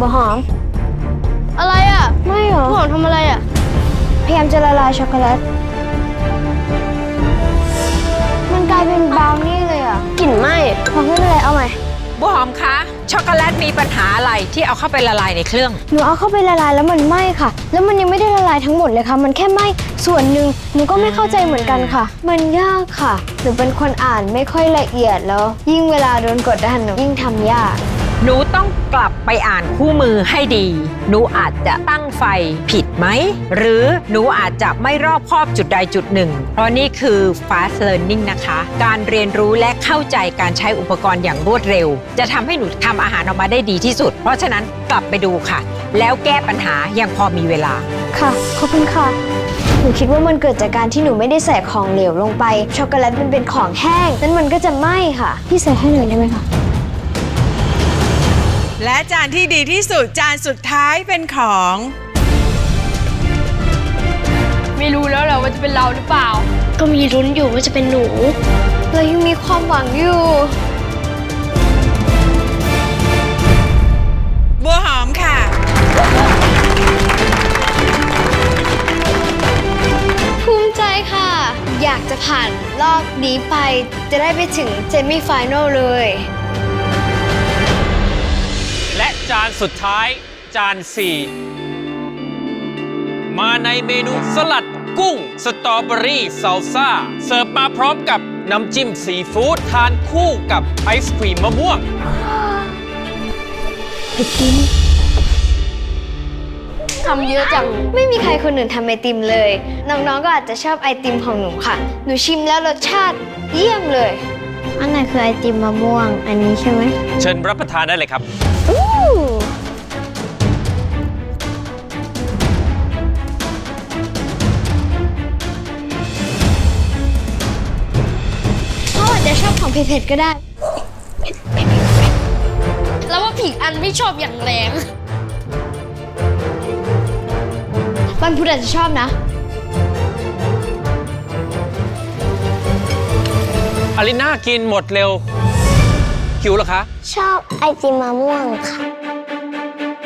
บะหอม อะไรอะไม่เหรอพี่หอมทำอะไรอะ พยายามจะละลายช็อกโกแลต มันกลายเป็นบราวนี่เลยอะ กลิ่นไหม้พอไม่เป็นไรเอาใหม่ บัวหอมคะ ช็อกโกแลตมีปัญหาอะไรที่เอาเข้าไปละลายในเครื่อง หนูเอาเข้าไปละลายแล้วมันไหม้ค่ะ แล้วมันยังไม่ได้ละลายทั้งหมดเลยค่ะ มันแค่ไหม้ส่วนหนึ่ง หนูก็ไม่เข้าใจเหมือนกันค่ะ มันยากค่ะ หนูเป็นคนอ่านไม่ค่อยละเอียดแล้ว ยิ่งเวลาโดนกดดันหนูยิ่งทำยาก หนูต้องกลับไปอ่านคู่มือให้ดี หนูอาจจะตั้งไฟผิดไหม หรือหนูอาจจะไม่รอบคอบจุดใดจุดหนึ่ง เพราะนี่คือ fast learning นะคะ การเรียนรู้และเข้าใจการใช้อุปกรณ์อย่างรวดเร็ว จะทำให้หนูทำอาหารออกมาได้ดีที่สุด เพราะฉะนั้นกลับไปดูค่ะ แล้วแก้ปัญหายังพอมีเวลา ค่ะ ขอบคุณค่ะ หนูคิดว่ามันเกิดจากการที่หนูไม่ได้ใส่ของเหลวลงไป ช็อกโกแลตมันเป็นของแห้งนั้นมันก็จะไหม้ค่ะ พี่ใส่ให้หน่อยได้ไหมคะ และจานที่ดีที่สุดจานสุดท้ายเป็นของ ไม่รู้แล้วแหละว่าจะเป็นเราหรือเปล่า ก็มีลุ้นอยู่ว่าจะเป็นหนู เรายังมีความหวังอยู่ บัวหอมค่ะ ภูมิใจค่ะ อยากจะผ่านรอบนี้ไป จะได้ไปถึงเซมิไฟแนลเลยและ จานสุดท้ายจาน 4 มาในเมนูสลัดกุ้ง สตรอเบอรี่ซาลซ่า เสิร์ฟมาพร้อมกับน้ำจิ้มซีฟู้ดทานคู่กับไอศครีมมะม่วงไอติมทำเยอะจัง ไม่มีใครคนอื่นทำไอติมเลย น้องๆก็อาจจะชอบไอติมของหนูค่ะ หนูชิมแล้วรสชาติเยี่ยมเลย อันไหนคือไอติมมะม่วง อันนี้ใช่ไหมเชิญรับประทานได้เลยครับ อู้เขาอาจจะชอบของเผ็ดๆก็ได้ แล้วว่าผิงอันไม่ชอบอย่างแรงบันพุธอาจจะชอบนะ อลิน่ากินหมดเร็วคิวเหรอคะ ชอบไอติมมะม่วงค่ะ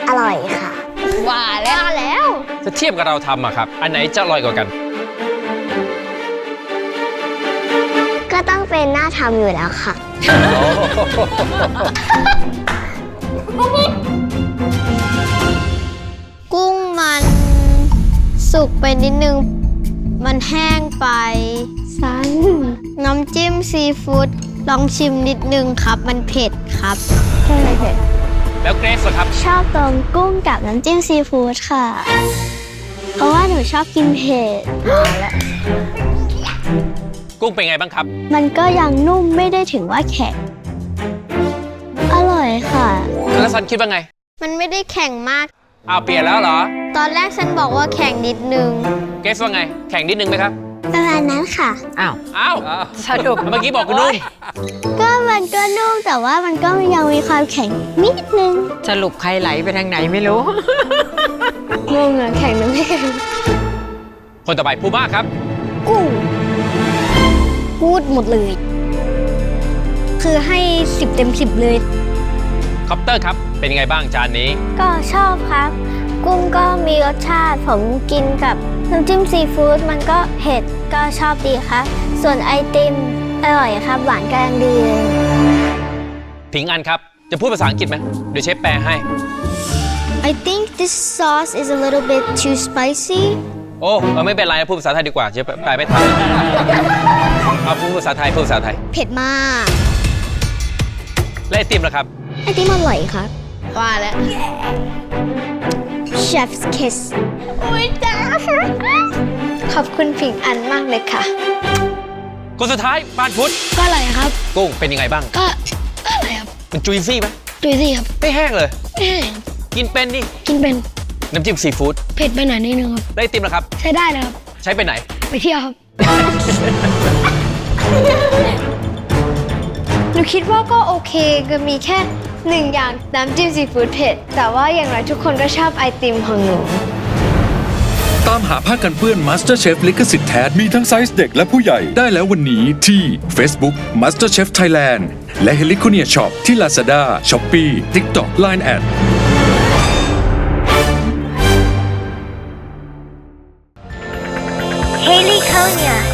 อร่อยค่ะ ว่าแล้วแล้ว จะเทียบกับเราทำอะครับ อันไหนจะอร่อยกว่ากัน ก็ต้องเป็นหน้าทำอยู่แล้วค่ะ กุ้งมันสุกไปนิดนึง มันแห้งไป สัน น้ำจิ้มซีฟู้ดลองชิมนิดนึงครับ มันเผ็ดครับใช่เผ็ด แล้วเกรซล่ะครับ ชอบตรงกุ้งกับน้ำจิ้มซีฟู้ดค่ะ เพราะว่าหนูชอบกินเผ็ด กุ้งเป็นไงบ้างครับ มันก็ยังนุ่มไม่ได้ถึงว่าแข็ง อร่อยค่ะ แล้วซันคิดว่าไงมันไม่ได้แข็งมาก อ้าวเปลี่ยนแล้วเหรอ ตอนแรกฉันบอกว่าแข็งนิดนึง เกรซว่าไง แข่งนิดนึงไหมครับ ประมาณนั้นค่ะ อ้าวอ้าวสรุปเมื่อกี้บอกคุณนุ่มก็มันก็นุ่มแต่ว่ามันก็ยังมีความแข็งนิดนึงสรุปใครไหลไปทางไหนไม่รู้ งงอะแข็งหรือไม่แข็งคนต่อไปพูม่าครับ กุ้งพูดหมดเลย คือให้สิบเต็มสิบเลยคอปเตอร์ครับ เป็นยังไงบ้างจานนี้ ก็ชอบครับ กุ้งก็มีรสชาติผมกินกับน้ำจิ้มซีฟู้ดมันก็เผ็ด ก็ชอบดีครับ ส่วนไอติมอร่อยครับ หวานกำลังดีเลยผิงอันครับ จะพูดภาษาอังกฤษไหมเดี๋ยวเชฟแปลให้ I think this sauce is a little bit too spicy โอ้เออไม่เป็นไรพูดภาษาไทยดีกว่าเชฟแปลไม่ทันเอาพูดภาษาไทยพูดภาษาไทย เผ็ดมาก และไอติมล่ะครับ ไอติมอร่อยครับ ว่าแล้ว Chef's kiss อุ้ยจ้า ขอบคุณผิงอันมากเลยค่ะ คนสุดท้ายปานพุทธก็อร่อยครับ กุ้งเป็นยังไงบ้างก็ก็อร่อยครับมันจุยซี่ไหมดูสิครับไม่แห้งเลย แห้งกินเป็นนี่กินเป็นน้ำจิ้มซีฟู้ดเผ็ดไปหน่อยนิดนึงครับและไอติมล่ะครับ ใช้ได้เลยครับ ใช้ไปไหน ไปเที่ยวครับ หนูคิดว่าก็โอเคก็มีแค่หนึ่งอย่างน้ำจิ้มซีฟู้ดเผ็ด แต่ว่าอย่างไรทุกคนก็ชอบไอติมของหนู ตามหาผ้ากันเปื้อน MasterChef ลิขสิทธิ์แท้มีทั้งไซส์เด็กและผู้ใหญ่ ได้แล้ววันนี้ที่ Facebook MasterChef Thailand และ h e l i c o n i a Shop ที่ Lazada, Shopee, TikTok, Line Ad เฮลิคอ o n i a